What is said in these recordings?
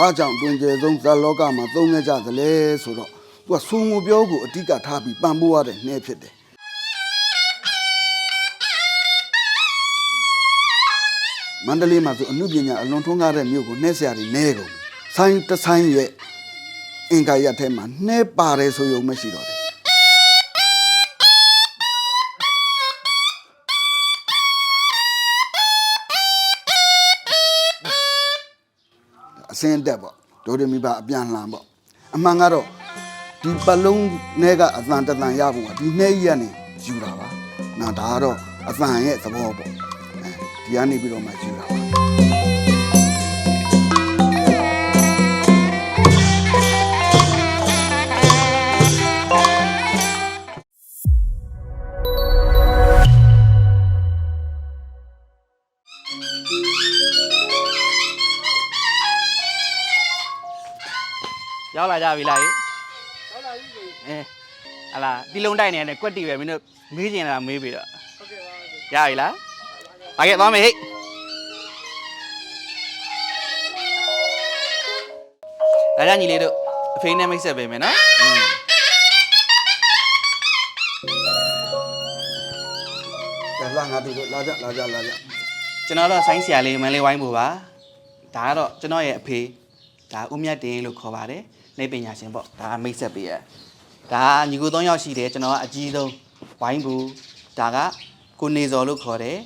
ဘာကြောင့်တွင်ကျယ်ဆုံးဇတ်လောကမှာသုံးခဲ့ကြသလဲဆိုတော့သူကဆုံငိုပြောကိုအဓိကထားပြီးပံ့ပိုးရတဲ့နှဲဖြစ်တယ်မန္တလေးမှာဆိုအမှုပညာအလွန်ထွန်းကားတဲ့မြို့ကိုနှဲဆရာတွေနှဲကုန်ပြီဆိုင်တစ်ဆိုင်ရဲ့အင်္ကာရက်ထဲမှာနှဲပါတယ်ဆိုရုံမရှိတော့တယ် အစင်းတက်ပေါ့ဒိုဒမီပါအပြန်လှန်ပေါ့အမှန်ကတော့ဒီပလုံးနဲ့ကအသံတစ်သံရဖို့ကဒီနှဲကြီးကနေယူတာပါနော်ဒါကတော့အသံရဲ့သဘောပေါ့အဲဒီကနေပြီးတော့မှယူတာပါ ရောက်လာကြပြီလားဟိရောက်လာပြီအဲဟလာဒီလုံးတိုက်နေတဲ့ကွက်တီပဲမင်းတို့မေးကျင်လာမေးပြီတော့ဟုတ်ကဲ့ပါရပြီလားပါခဲ့သွားမယ်ဟိလာကြညီလေးတို့အဖေနဲ့မိတ်ဆက်ပေးမယ်နော်อืมကဲလာငါတို့လာကြလာကြလာကြကျွန်တော်တော့ဆိုင်းဆရာလေးမန်လေးဝိုင်းဖို့ပါဒါကတော့ကျွန်တော်ရဲ့အဖေဒါဦးမြတ်တင်လို့ခေါ်ပါတယ် နေပညာရှင်ပေါ့ဒါကမိတ်ဆက်ပေးရဒါကညီကို၃ယောက်ရှိတယ်ကျွန်တော်ကအကြီးဆုံးဝိုင်းဘူးဒါကကိုနေစော်လို့ခေါ်တယ်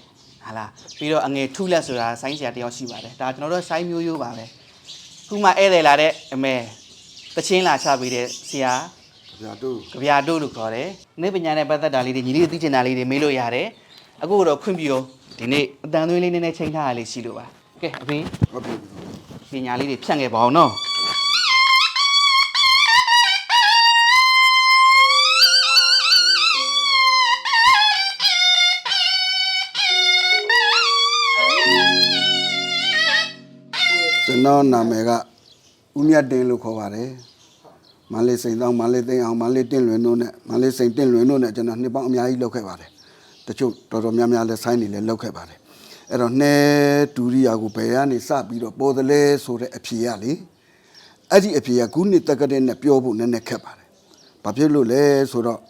ဟာလားပြီးတော့အငယ်ထုလက်ဆိုတာဆိုင်းဆရာတစ်ယောက်ရှိပါတယ်ဒါကျွန်တော်တို့ဆိုင်းမျိုးရိုးပါပဲခုမှဧည့်သည်လာတဲ့အမေတချင်းလာချပေးတဲ့ဆရာဗျာတို့ကြပြာတို့လို့ခေါ်တယ်။နေ့ပညာနဲ့ပတ်သက်တာလေးတွေညီလေးသိချင်တာလေးတွေမေးလို့ရတယ်။အခုတော့ခွင့်ပြုရောဒီနေ့အတန်သွေးလေးနည်းနည်းချိန်ထားရလေးရှိလို့ပါ။ကဲအဖေဟုတ်ပြီပညာလေးတွေဖြတ်ခဲ့ပါအောင်နော် တော်နာမည်ကဦးမြတ်တင်လို့ခေါ်ပါတယ်မန္တလေးစိန်တောင်းမန္တလေးသိန်းအောင်မန္တလေးတင့်လွင်တို့နဲ့မန္တလေးစိန်တင့်လွင်တို့နဲ့ကျွန်တော်နှစ်ပေါင်းအများကြီးလုပ်ခဲ့ပါတယ်တချို့တော်တော်များများလည်းဆိုင်းနေလည်းလုပ်ခဲ့ပါတယ်အဲ့တော့နှဲဒူရိယာကိုဘယ်ကနေစပြီးတော့ပေါ်တယ်လဲဆိုတဲ့အဖြေရလေအဲ့ဒီအဖြေကခုနှစ်တက္ကတဲ့နဲ့ပြောဖို့နည်းနည်းခက်ပါတယ်ဘာဖြစ်လို့လဲဆိုတော့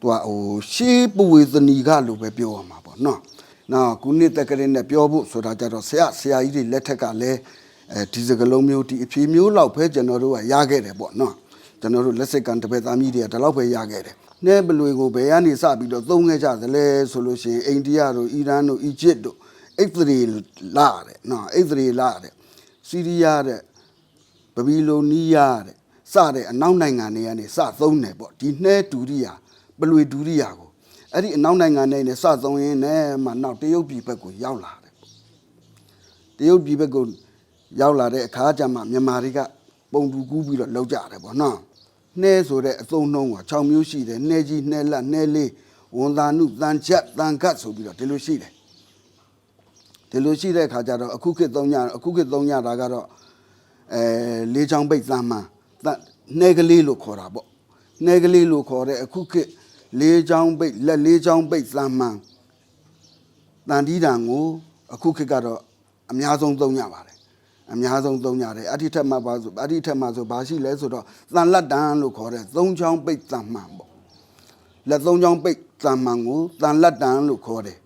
သူကဟိုရှေးပဝေသနီကလို့ပဲပြောရမှာပေါ့နော်နောက်ခုနှစ်တက္ကတဲ့နဲ့ပြောဖို့ဆိုတာကြတော့ဆရာဆရာကြီးတွေလက်ထက်ကလည်း အဲဒီစကလုံးမျိုးဒီအဖြေမျိုးလောက်ပဲကျွန်တော်တို့ကရခဲ့တယ်ပေါ့နော်ကျွန်တော်တို့လက်စစ်ကန်တပည့်သားမီးတွေကဒီလောက်ပဲရခဲ့တယ်နှဲဘလွေကိုဘယ်ကနေစပြီးတော့သုံးခဲ့ကြသလဲဆိုလို့ရှိရင်အိန္ဒိယတို့အီရန်တို့အီဂျစ်တို့အိသရီလာတဲ့နော်အိသရီလာတဲ့စီးရီးယားတဲ့ဘဘီလိုနီးယားတဲ့စတဲ့အနောက်နိုင်ငံတွေကနေစသုံးတယ်ပေါ့ဒီနှဲဒူရိယာပလွေဒူရိယာကိုအဲ့ဒီအနောက်နိုင်ငံတွေနဲ့စသုံးရင်းနဲ့မှနောက်တရုတ်ပြည်ဘက်ကိုရောက်လာတယ်ပေါ့တရုတ်ပြည်ဘက်ကို ရောက်လာတဲ့အခါကျမှမြန်မာတွေကပုံတူကူးပြီးတော့လောက်ကြတယ်ပေါ့နော်နှဲဆိုတဲ့အသုံးနှုံးက6မျိုးရှိတယ်နှဲကြီးနှဲလက်နှဲလေးဝန်သာနုတန်ချက်တန်ကတ်ဆိုပြီးတော့ဒီလိုရှိတယ်ဒီလိုရှိတဲ့အခါကျတော့အခုခေတ်သုံးညအခုခေတ်သုံးညတာကတော့အဲလေးချောင်းပိတ်သမ်းမှန်သနှဲကလေးလို့ခေါ်တာပေါ့နှဲကလေးလို့ခေါ်တဲ့အခုခေတ်လေးချောင်းပိတ်လက်လေးချောင်းပိတ်သမ်းမှန်တန်တီးတံကိုအခုခေတ်ကတော့အများဆုံးသုံးကြပါတယ် အများဆုံးသုံးကြတယ်အဋ္ဌိထက်မှာပါဆိုအဋ္ဌိထက်မှာဆိုဘာရှိလဲဆိုတော့သန်လက်တန်လို့ခေါ်တဲ့သုံးချောင်းပိတ်သမ်းမှန်ပေါ့လက်သုံးချောင်းပိတ်သမ်းမှန်ကိုသန်လက်တန်လို့ခေါ်တယ်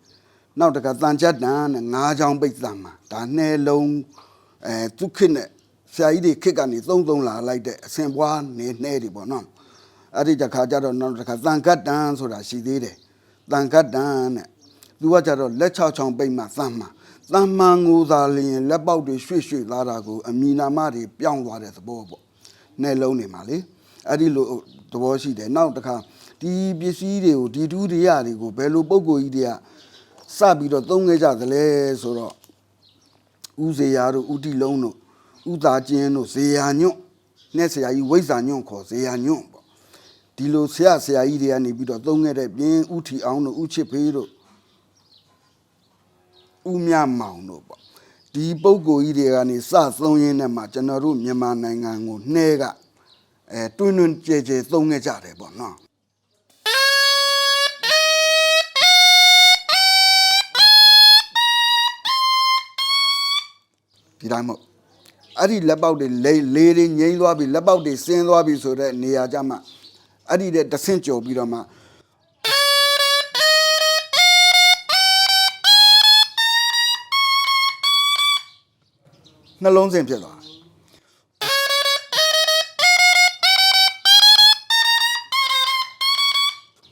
နောက်တကသန်ချက်တန်နဲ့ငါးချောင်းပိတ်သမ်းမှန်ဒါနှဲလုံးအဲသူခေတ်နဲ့ဆရာကြီးတွေခစ်ကနေသုံးသုံးလာလိုက်တဲ့အစင်ပွားနေနှဲတွေပေါ့နော်အဲ့ဒီတခါကျတော့နောက်တစ်ခါတန်ကတ်တန်ဆိုတာရှိသေးတယ်တန်ကတ်တန်တဲ့သူကကျတော့လက်6ချောင်းပိတ်မှသမ်းမှ သမ်းမှန်ကိုသာလျင်လက်ပေါက်တွေရွှေ့ရွှေ့လာတာကိုအမီနာမတွေပြောင်းသွားတဲ့သဘောပေါ့နှဲလုံးနေမှာလေအဲ့ဒီလိုသဘောရှိတယ်နောက်တစ်ခါဒီပစ္စည်းတွေကိုဒီတူးတွေရတွေကိုဘယ်လိုပုံကိုကြီးတွေကစပြီးတော့သုံးခဲ့ကြသလဲဆိုတော့ဥဇေယတို့ဥတီလုံးတို့ဥသာကျင်းတို့ဇေယညွန့်နဲ့ဆရာကြီးဝိဇ္ဇာညွန့်ခေါ်ဇေယညွန့်ပေါ့ဒီလိုဆရာဆရာကြီးတွေကနေပြီးတော့သုံးခဲ့တဲ့ပြင်ဥထီအောင်တို့ဥချစ်ဖေးတို့ ဥမြမောင်တို့ပေါ့ဒီပုံကိုကြီးတွေကနေစသုံးရင်းနဲ့မှကျွန်တော်တို့မြန်မာနိုင်ငံကိုနှဲကအဲတွင်းတွင်းကြဲကြဲသုံးခဲ့ကြတယ်ပေါ့နော်ဒီတိုင်းမို့အဲ့ဒီလက်ပေါက်တွေလေလေတွေငိမ့်သွားပြီလက်ပေါက်တွေဆင်းသွားပြီဆိုတော့နေရာကြမှာအဲ့ဒီတဲ့တဆင့်ကြော်ပြီးတော့မှ နှလုံးစဉ်ဖြစ်သွားတယ်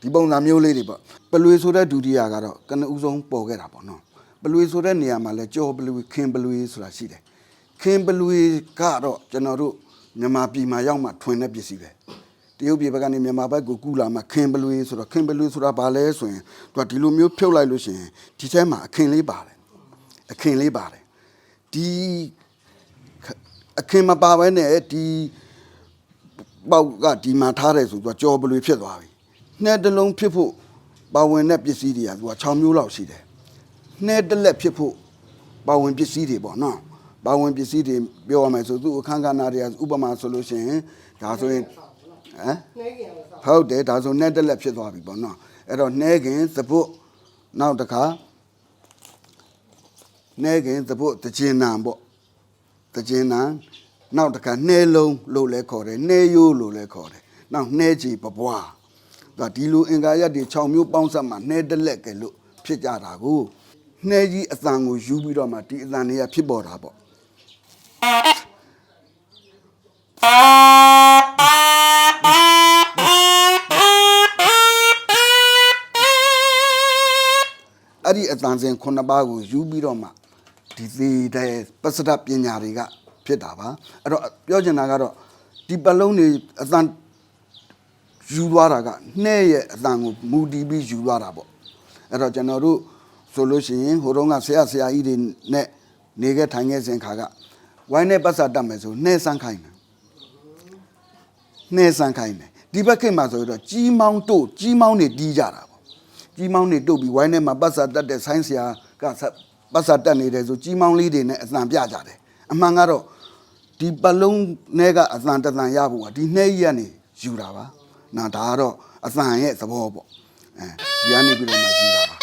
ဒီပုံစံမျိုးလေးတွေပေါ့ပလွေဆိုတဲ့ဒုတိယကတော့ကနဦးဆုံးပေါ်ခဲ့တာပေါ့နော်ပလွေဆိုတဲ့နေရာမှာလဲကြောပလွေခင်ပလွေဆိုတာရှိတယ်ခင်ပလွေကတော့ကျွန်တော်တို့မြန်မာပြည်မှာရောက်မှထွင်တဲ့ပစ္စည်းပဲတရုတ်ပြည်ဘက်ကနေမြန်မာဘက်ကိုကူလာမှခင်ပလွေဆိုတော့ခင်ပလွေဆိုတာဘာလဲဆိုရင်သူကဒီလိုမျိုးဖြုတ်လိုက်လို့ရှိရင်ဒီထဲမှာအခင်လေးပါတယ်အခင်လေးပါတယ်ဒီ အခင်မပါဘဲနဲ့ဒီပေါက်ကဒီမှာထားတယ်ဆိုတော့ကြော်ပလွေဖြစ်သွားပြီ။နှဲတစ်လုံးဖြစ်ဖို့ပါဝင်တဲ့ပစ္စည်းတွေကသူက6မျိုးလောက်ရှိတယ်။နှဲတစ်လက်ဖြစ်ဖို့ပါဝင်ပစ္စည်းတွေပေါ့နော်။ပါဝင်ပစ္စည်းတွေပြောရမယ်ဆိုသူအခန်းကဏ္ဍတွေကဥပမာဆိုလို့ရှိရင်ဒါဆိုရင်ဟမ်ဟုတ်တယ်ဒါဆိုနှဲတစ်လက်ဖြစ်သွားပြီပေါ့နော်။အဲ့တော့နှဲခင်သပုတ်နောက်တစ်ခါနှဲခင်သပုတ်တကျင်နံပေါ့ တကျင်းနံနောက်တစ်ခါနှဲလုံးလို့လည်းခေါ်တယ်နှဲရိုးလို့လည်းခေါ်တယ်နောက်နှဲချီပပွားဒါဒီလိုအင်္ဂါရက်တွေ6မျိုးပေါင်းစပ်မှနှဲတစ်လက်ကဲလို့ဖြစ်ကြတာကိုနှဲကြီးအတန်ကိုယူပြီးတော့မှဒီအတန်တွေကဖြစ်ပေါ်တာပေါ့အဲ့ဒီအတန်စဉ်ခုနှစ်ပါးကိုယူပြီးတော့မှ ဒီသေးတဲ့ပစ္စဒပညာတွေကဖြစ်တာပါအဲ့တော့ပြောချင်တာကတော့ဒီပလုံးတွေအတန်ယူသွားတာကနှဲ့ရဲ့အတန်ကိုမူတည်ပြီးယူသွားတာပေါ့အဲ့တော့ကျွန်တော်တို့ဆိုလို့ရှိရင်ဟိုတုန်းကဆရာဆရာကြီးတွေနဲ့နေခဲ့ထိုင်ခဲ့စဉ်ခါကဝိုင်းနဲ့ပတ်စာတတ်မယ်ဆိုနှဲ့ဆန်းခိုင်းတယ်နှဲဆန်းခိုင်းတယ်ဒီဘက်ခေတ်မှာဆိုတော့ကြီးမောင်းတို့ကြီးမောင်းနေတီးကြတာပေါ့ကြီးမောင်းနေတို့ပြီးဝိုင်းထဲမှာပတ်စာတက်တဲ့ဆိုင်းဆရာကဆက် ပတ်စာတက်နေတယ်ဆိုကြီးမောင်းလေးတွေနဲ့အသံပြကြတယ်အမှန်ကတော့ဒီပလုံးနဲ့ကအသံတစ်သံရဖို့ကဒီနှဲကြီးကနေယူတာပါနာဒါကတော့အသံရဲ့သဘောပေါ့အဲဒီကနေပြီးတော့မှယူတာပါ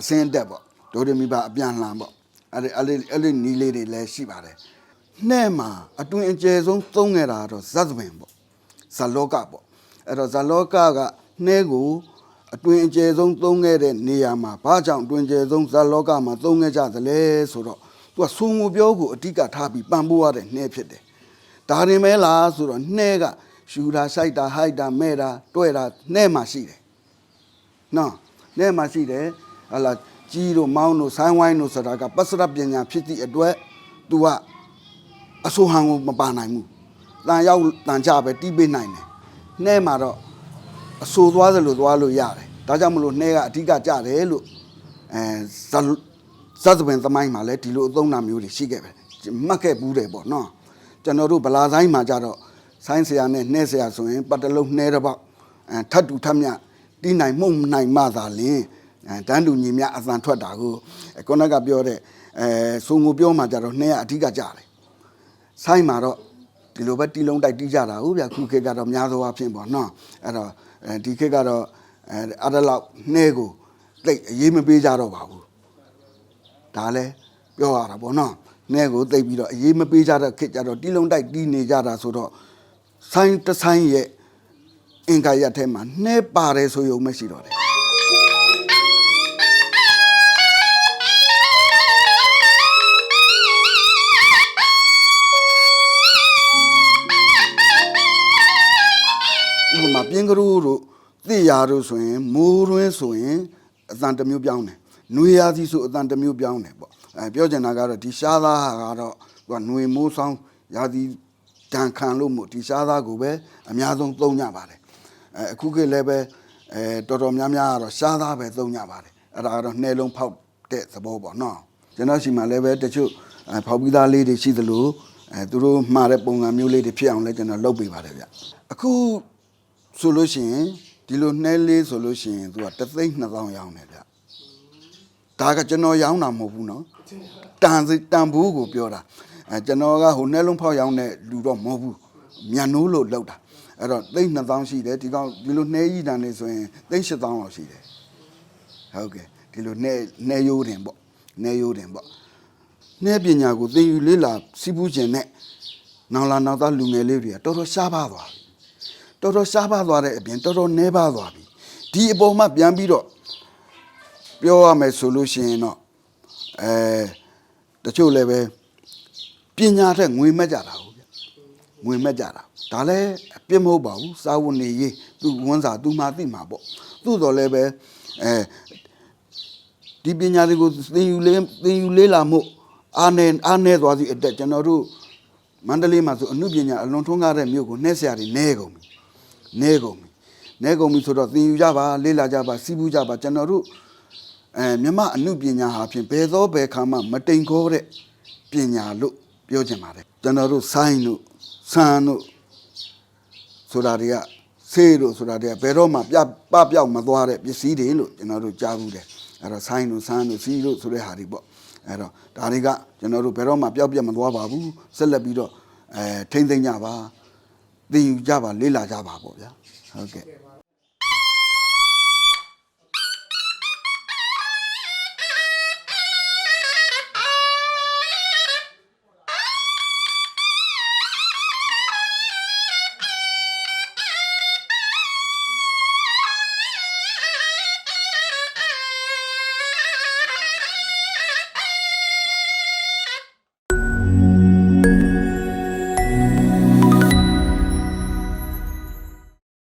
အစင်းတက်ပေါ့ဒိုရမီပါအပြန်လှန်ပေါ့အဲ့ဒီအဲ့ဒီအဲ့ဒီနီးလေးတွေလည်းရှိပါတယ် နှဲ့မှာအတွင်အကျယ်ဆုံးသုံးခဲ့တာကတော့ဇတ်သမင်ပေါ့ဇလောကပေါ့အဲ့တော့ဇလောကကနှဲကိုအတွင်အကျယ်ဆုံးသုံးခဲ့တဲ့နေရာမှာဘာကြောင့်အတွင်အကျယ်ဆုံးဇလောကမှာသုံးခဲ့ကြသလဲဆိုတော့သူကဆုံငိုပြောကိုအဓိကထားပြီးပံ့ပိုးရတဲ့နှဲဖြစ်တယ်ဒါရင်မဲလားဆိုတော့နှဲကယူတာဆိုင်တာဟိုက်တာမဲ့တာတွဲတာနှဲမှာရှိတယ်နော်နဲ့မှရှိတယ်ဟလာကြီးတို့မောင်းတို့ဆိုင်းဝိုင်းတို့ဆိုတာကပစ္စရပညာဖြစ်သည့်အတွက် तू က အဆိုဟန်ကိုမပါနိုင်ဘူးတန်ရောက်တန်ကြပဲတီးပေးနိုင်တယ်နဲ့မှာတော့အဆိုသွားသလိုသွားလို့ရတယ်ဒါကြောင့်မလို့နှဲကအဓိကကြတယ်လို့အဲဇလဇတ်ပင်သမိုင်းမှာလည်းဒီလိုအသုံးနာမျိုးတွေရှိခဲ့ပဲမှတ်ခဲ့ဘူးတယ်ပေါ့နော်ကျွန်တော်တို့ဗလာဆိုင်မှာကြတော့ဆိုင်းဆရာနဲ့နှဲဆရာဆိုရင်ပတ်တလုံးနှဲတစ်ပေါက်အဲထတ်တူထတ်မြတီးနိုင်မှုန်နိုင်မှသာလင်အဲတန်းတူညီမြအသံထွက်တာကိုအဲခုနကပြောတဲ့အဲစုံကိုပြောမှကြတော့နှဲကအဓိကကြတယ် ဆိုင်မှာတော့ဒီလိုပဲတီလုံးတိုက်တီးကြတာဟုတ်ဗျခုခေတ်ကတော့များသောအားဖြင့်ပေါ့နော်အဲ့တော့အဲဒီခေတ်ကတော့အဲအဲ့ဒါလောက်နှဲကိုတိတ်အရေးမပေးကြတော့ပါဘူးဒါလည်းပြောရတာပေါ့နော်။နဲ့ကိုသိပ်ပြီးတော့အေးမပေးကြတဲ့ခစ်ကြတော့တီးလုံးတိုက်တီးနေကြတာဆိုတော့ဆိုင်းတဆိုင်ရဲ့အင်္ဂါရက်ထဲမှာနှဲပါတယ်ဆိုရုံမရှိတော့တယ် ကရူးတို့သိရတို့ဆိုရင်မိုးရွင်းဆိုရင်အတန်တစ်မျိုးပြောင်းတယ်။နှွေရာသီဆိုအတန်တစ်မျိုးပြောင်းတယ်ပေါ့။အဲပြောချင်တာကတော့ဒီရှားသားဟာကတော့သူကနှွေမိုးဆောင်ရာသီတန်ခံလို့မို့ဒီရှားသားကိုပဲအများဆုံးသုံးကြပါတယ်။အဲအခုခေတ်လည်းပဲအဲတော်တော်များများကတော့ရှားသားပဲသုံးကြပါတယ်။အဲ့ဒါကတော့နှဲလုံးဖောက်တဲ့သဘောပေါ့နော်။ကျွန်တော်ရှိမှလည်းပဲတချို့အဲဖောက်ပြီးသားလေးတွေရှိသလိုအဲသူတို့မှားတဲ့ပုံစံမျိုးလေးတွေဖြစ်အောင်လည်းကျွန်တော်လုပ်ပေးပါတယ်ဗျ။အခု ဆိုလို့ရှိရင်ဒီလိုနှဲလေးဆိုလို့ရှိရင်သူကတသိန်း2000ရောင်းတယ်ဗျဒါကကျွန်တော်ရောင်းတာမဟုတ်ဘူးနော်တန်စီတန်ဘူးကိုပြောတာအဲကျွန်တော်ကဟိုနှဲလုံးဖောက်ရောင်းတဲ့လူတော့မဟုတ်ဘူးမြန်နိုးလို့လောက်တာအဲ့တော့သိန်း2000ရှိတယ်ဒီကောင်ဒီလိုနှဲကြီးတန်နေဆိုရင်သိန်း8000လောက်ရှိတယ်ဟုတ်ကဲ့ဒီလိုနှဲနှဲရိုးတင်ပေါ့နှဲရိုးတင်ပေါ့နှဲပညာကိုသင်ယူလေ့လာစီးပူးခြင်းနဲ့နောင်လာနောက်သားလူငယ်လေးတွေကတော်တော်ရှားပါသွားပြီ တော်တော်ရှားပါသွားတဲ့အပြင်တော်တော်နှဲပါသွားပြီဒီအပေါ်မှာပြန်ပြီးတော့ပြောရမယ်ဆိုလို့ရှိရင်တော့အဲတချို့လည်းပဲပညာထက်ငွေမက်ကြတာဟုတ်ဗျငွေမဲ့ကြတာဒါလည်းအပြစ်မဟုတ်ပါဘူးစာဝန်နေရေးသူဝန်စာသူမှသိမှာပေါ့သူ့တော်လည်းပဲအဲဒီပညာတွေကိုသင်ယူလေးသင်ယူလေးလာမှုအားနေအားနေသွားသည့်အတက်ကျွန်တော်တို့မန္တလေးမှာဆိုအမှုပညာအလွန်ထွန်းကားတဲ့မြို့ကိုနှဲဆရာတွေနဲကုန်ပြီ နဲကုန်ပြီနဲကုန်ပြီဆိုတော့သင်ယူကြပါလေးလာကြပါစီးပူးကြပါကျွန်တော်တို့အဲမြမအမှုပညာဟာဖြင့်ဘယ်သောဘယ်ခါမှမတိမ်ခေါတဲ့ပညာလို့ပြောချင်ပါတယ်ကျွန်တော်တို့ဆိုင်းတို့ဆန်တို့ဆိုတာတွေကဆေးတို့ဆိုတာတွေကဘယ်တော့မှပြပပျောက်မသွားတဲ့ပစ္စည်းတွေလို့ကျွန်တော်တို့ကြားဘူးတယ်အဲ့တော့ဆိုင်းတို့ဆန်းတို့စီးတို့ဆိုတဲ့ဟာတွေပေါ့အဲ့တော့ဒါတွေကကျွန်တော်တို့ဘယ်တော့မှပျောက်ပြတ်မသွားပါဘူးဆက်လက်ပြီးတော့အဲထိမ့်သိမ့်ကြပါ သိယူကြပါလေ့လာကြပါပေါ့ဗျာဟုတ်ကဲ့ကဲပါ